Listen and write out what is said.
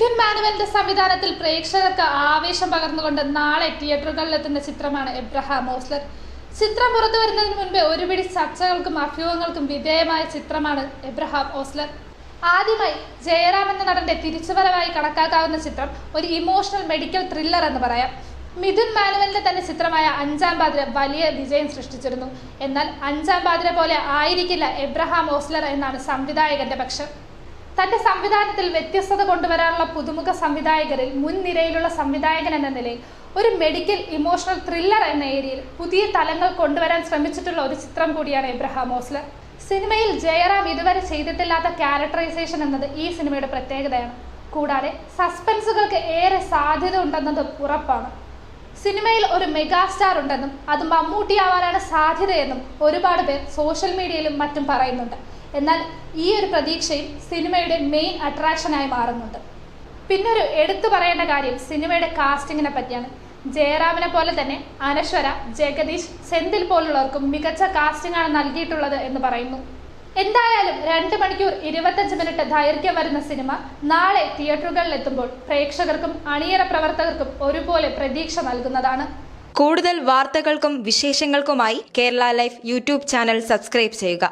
മാനുവലിന്റെ സംവിധാനത്തിൽ പ്രേക്ഷകർക്ക് ആവേശം പകർന്നുകൊണ്ട് നാളെ തിയേറ്ററുകളിലെത്തുന്ന ചിത്രമാണ് എബ്രഹാം ഓസ്ലർ. ചിത്രം പുറത്തു വരുന്നതിന് മുൻപേ ഒരുപിടി ചർച്ചകൾക്കും അഭ്യൂഹങ്ങൾക്കും വിധേയമായ ചിത്രമാണ് എബ്രഹാം ഓസ്ലർ. ആദ്യമായി ജയറാം എന്ന നടന്റെ തിരിച്ചുവരവായി കണക്കാക്കാവുന്ന ചിത്രം ഒരു ഇമോഷണൽ മെഡിക്കൽ ത്രില്ലർ എന്ന് പറയാം. മിഥുൻ മാനുവലിന്റെ തന്നെ ചിത്രമായ അഞ്ചാം പാതിര വലിയ വിജയം സൃഷ്ടിച്ചിരുന്നു. എന്നാൽ അഞ്ചാം പാതിര പോലെ ആയിരിക്കില്ല എബ്രഹാം ഓസ്ലർ എന്നാണ് സംവിധായകന്റെ പക്ഷം. തന്റെ സംവിധാനത്തിൽ വ്യത്യസ്തത കൊണ്ടുവരാനുള്ള പുതുമുഖ സംവിധായകരിൽ മുൻനിരയിലുള്ള സംവിധായകൻ എന്ന നിലയിൽ ഒരു മെഡിക്കൽ ഇമോഷണൽ ത്രില്ലർ എന്ന ഏരിയയിൽ പുതിയ തലങ്ങൾ കൊണ്ടുവരാൻ ശ്രമിച്ചിട്ടുള്ള ഒരു ചിത്രം കൂടിയാണ് എബ്രഹാം ഓസ്ലർ. സിനിമയിൽ ജയറാം ഇതുവരെ ചെയ്തിട്ടില്ലാത്ത ക്യാരക്ടറൈസേഷൻ എന്നത് ഈ സിനിമയുടെ പ്രത്യേകതയാണ്. കൂടാതെ സസ്പെൻസുകൾക്ക് ഏറെ സാധ്യത ഉണ്ടെന്നത് ഉറപ്പാണ്. സിനിമയിൽ ഒരു മെഗാസ്റ്റാർ ഉണ്ടെന്നും അത് മമ്മൂട്ടിയാവാനാണ് സാധ്യതയെന്നും ഒരുപാട് പേർ സോഷ്യൽ മീഡിയയിലും മറ്റും പറയുന്നുണ്ട്. എന്നാൽ ഈ ഒരു പ്രതീക്ഷയും സിനിമയുടെ മെയിൻ അട്രാക്ഷനായി മാറുന്നുണ്ട്. പിന്നൊരു എടുത്തു പറയേണ്ട കാര്യം സിനിമയുടെ കാസ്റ്റിങ്ങിനെ പറ്റിയാണ്. ജയറാമിനെ പോലെ തന്നെ അനശ്വര ജഗദീഷ് സെന്തിൽ പോലുള്ളവർക്കും മികച്ച കാസ്റ്റിംഗ് ആണ് നൽകിയിട്ടുള്ളത് എന്ന് പറയുന്നു. എന്തായാലും രണ്ട് മണിക്കൂർ ഇരുപത്തഞ്ച് മിനിറ്റ് ദൈർഘ്യം വരുന്ന സിനിമ നാളെ തിയേറ്ററുകളിൽ എത്തുമ്പോൾ പ്രേക്ഷകർക്കും അണിയറ പ്രവർത്തകർക്കും ഒരുപോലെ പ്രതീക്ഷ നൽകുന്നതാണ്. കൂടുതൽ വാർത്തകൾക്കും വിശേഷങ്ങൾക്കുമായി Kerala life YouTube channel subscribe ചെയ്യുക.